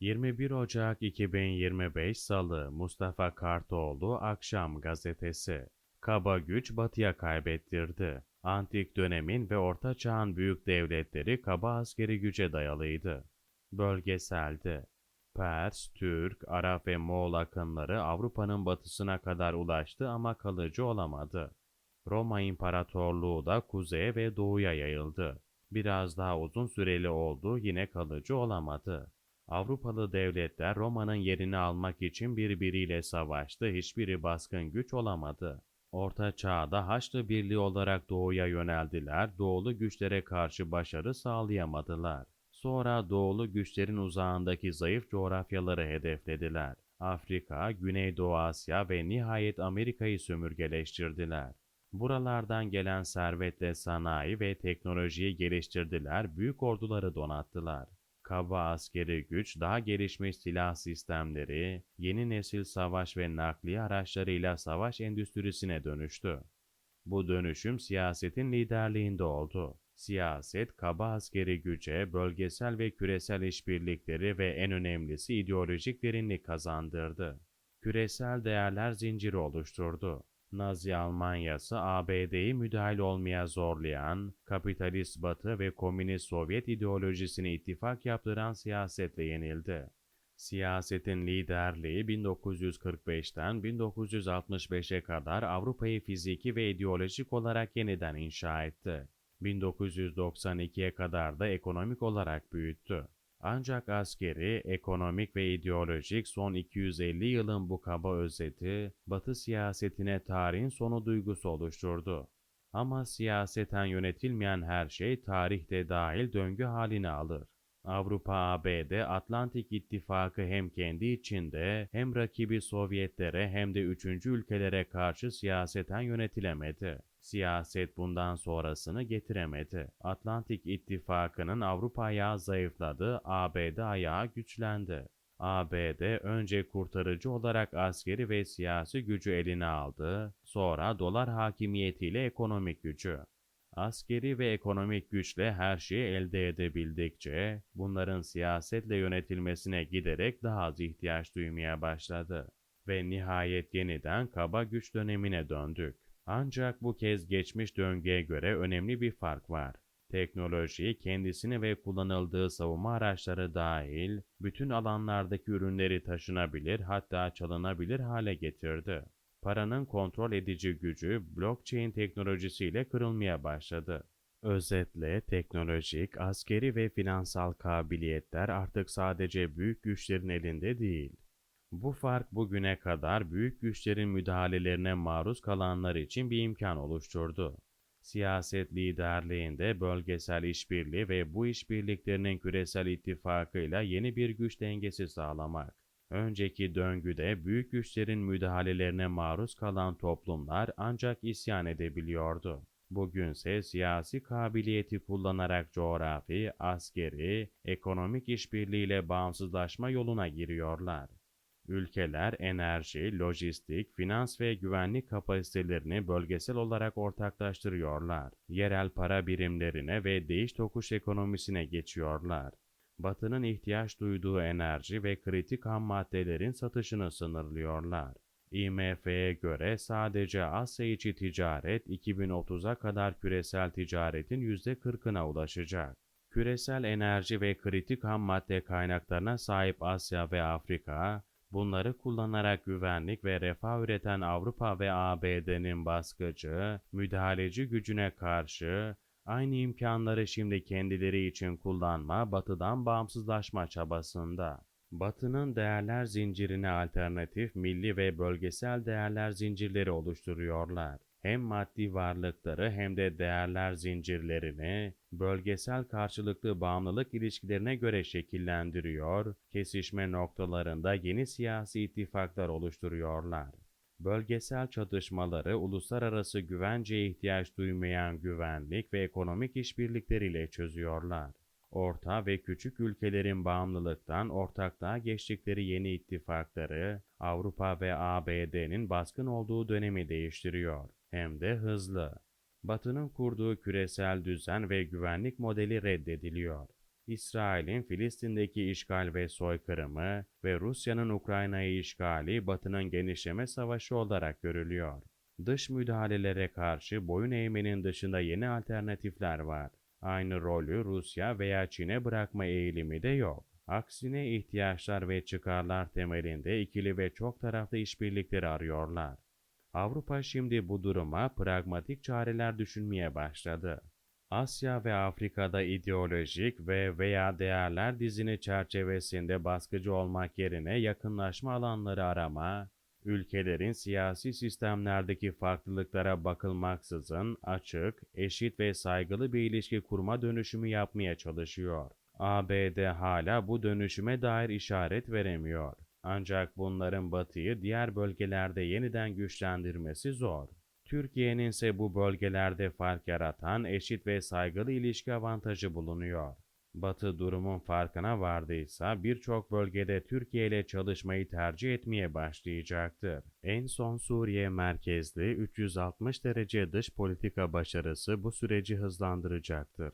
21 Ocak 2025 Salı Mustafa Kartoğlu Akşam Gazetesi Kaba güç batıya kaybettirdi. Antik dönemin ve Orta Çağ'ın büyük devletleri kaba askeri güce dayalıydı. Bölgeseldi. Pers, Türk, Arap ve Moğol akınları Avrupa'nın batısına kadar ulaştı ama kalıcı olamadı. Roma İmparatorluğu da kuzeye ve doğuya yayıldı. Biraz daha uzun süreli oldu yine kalıcı olamadı. Avrupalı devletler Roma'nın yerini almak için birbiriyle savaştı, hiçbiri baskın güç olamadı. Orta Çağ'da Haçlı Birliği olarak doğuya yöneldiler, doğulu güçlere karşı başarı sağlayamadılar. Sonra doğulu güçlerin uzağındaki zayıf coğrafyaları hedeflediler. Afrika, Güneydoğu Asya ve nihayet Amerika'yı sömürgeleştirdiler. Buralardan gelen servetle sanayi ve teknolojiyi geliştirdiler, büyük orduları donattılar. Kaba askeri güç, daha gelişmiş silah sistemleri, yeni nesil savaş ve nakliye araçlarıyla savaş endüstrisine dönüştü. Bu dönüşüm siyasetin liderliğinde oldu. Siyaset, kaba askeri güce, bölgesel ve küresel işbirlikleri ve en önemlisi ideolojik derinlik kazandırdı. Küresel değerler zinciri oluşturdu. Nazi Almanyası ABD'yi müdahil olmaya zorlayan, kapitalist Batı ve komünist Sovyet ideolojisini ittifak yaptıran siyasetle yenildi. Siyasetin liderliği 1945'ten 1965'e kadar Avrupa'yı fiziki ve ideolojik olarak yeniden inşa etti. 1992'ye kadar da ekonomik olarak büyüttü. Ancak askeri, ekonomik ve ideolojik son 250 yılın bu kaba özeti, Batı siyasetine tarihin sonu duygusu oluşturdu. Ama siyaseten yönetilmeyen her şey tarihte dahil döngü halini alır. Avrupa ABD Atlantik İttifakı hem kendi içinde hem rakibi Sovyetlere hem de üçüncü ülkelere karşı siyaseten yönetilemedi. Siyaset bundan sonrasını getiremedi. Atlantik İttifakı'nın Avrupa ayağı zayıfladı, ABD ayağı güçlendi. ABD önce kurtarıcı olarak askeri ve siyasi gücü eline aldı, sonra dolar hakimiyetiyle ekonomik gücü. Askeri ve ekonomik güçle her şeyi elde edebildikçe, bunların siyasetle yönetilmesine giderek daha az ihtiyaç duymaya başladı. Ve nihayet yeniden kaba güç dönemine döndük. Ancak bu kez geçmiş döngüye göre önemli bir fark var. Teknoloji kendisini ve kullanıldığı savunma araçları dahil bütün alanlardaki ürünleri taşınabilir hatta çalınabilir hale getirdi. Paranın kontrol edici gücü blockchain teknolojisiyle kırılmaya başladı. Özetle teknolojik, askeri ve finansal kabiliyetler artık sadece büyük güçlerin elinde değil. Bu fark bugüne kadar büyük güçlerin müdahalelerine maruz kalanlar için bir imkan oluşturdu. Siyaset liderliğinde bölgesel işbirliği ve bu işbirliklerinin küresel ittifakıyla yeni bir güç dengesi sağlamak. Önceki döngüde büyük güçlerin müdahalelerine maruz kalan toplumlar ancak isyan edebiliyordu. Bugünse siyasi kabiliyeti kullanarak coğrafi, askeri, ekonomik işbirliğiyle bağımsızlaşma yoluna giriyorlar. Ülkeler enerji, lojistik, finans ve güvenlik kapasitelerini bölgesel olarak ortaklaştırıyorlar. Yerel para birimlerine ve değiş tokuş ekonomisine geçiyorlar. Batı'nın ihtiyaç duyduğu enerji ve kritik ham maddelerin satışını sınırlıyorlar. IMF'ye göre sadece Asya içi ticaret 2030'a kadar küresel ticaretin %40'ına ulaşacak. Küresel enerji ve kritik ham madde kaynaklarına sahip Asya ve Afrika, Bunları kullanarak güvenlik ve refah üreten Avrupa ve ABD'nin baskıcı, müdahaleci gücüne karşı aynı imkanları şimdi kendileri için kullanma, batıdan bağımsızlaşma çabasında. Batı'nın değerler zincirine alternatif milli ve bölgesel değerler zincirleri oluşturuyorlar hem maddi varlıkları hem de değerler zincirlerini bölgesel karşılıklı bağımlılık ilişkilerine göre şekillendiriyor, kesişme noktalarında yeni siyasi ittifaklar oluşturuyorlar. Bölgesel çatışmaları uluslararası güvenceye ihtiyaç duymayan güvenlik ve ekonomik işbirlikleriyle çözüyorlar. Orta ve küçük ülkelerin bağımlılıktan ortaklığa geçtikleri yeni ittifakları Avrupa ve ABD'nin baskın olduğu dönemi değiştiriyor hem de hızlı. Batı'nın kurduğu küresel düzen ve güvenlik modeli reddediliyor. İsrail'in Filistin'deki işgal ve soykırımı ve Rusya'nın Ukrayna'yı işgali Batı'nın genişleme savaşı olarak görülüyor. Dış müdahalelere karşı boyun eğmenin dışında yeni alternatifler var. Aynı rolü Rusya veya Çin'e bırakma eğilimi de yok. Aksine ihtiyaçlar ve çıkarlar temelinde ikili ve çok taraflı işbirlikleri arıyorlar. Avrupa şimdi bu duruma pragmatik çareler düşünmeye başladı. Asya ve Afrika'da ideolojik ve veya değerler dizini çerçevesinde baskıcı olmak yerine yakınlaşma alanları arama, ülkelerin siyasi sistemlerdeki farklılıklara bakılmaksızın açık, eşit ve saygılı bir ilişki kurma dönüşümü yapmaya çalışıyor. ABD hala bu dönüşüme dair işaret veremiyor. Ancak bunların Batı'yı diğer bölgelerde yeniden güçlendirmesi zor. Türkiye'nin ise bu bölgelerde fark yaratan eşit ve saygılı ilişki avantajı bulunuyor. Batı durumun farkına vardıysa birçok bölgede Türkiye ile çalışmayı tercih etmeye başlayacaktır. En son Suriye merkezli 360 derece dış politika başarısı bu süreci hızlandıracaktır.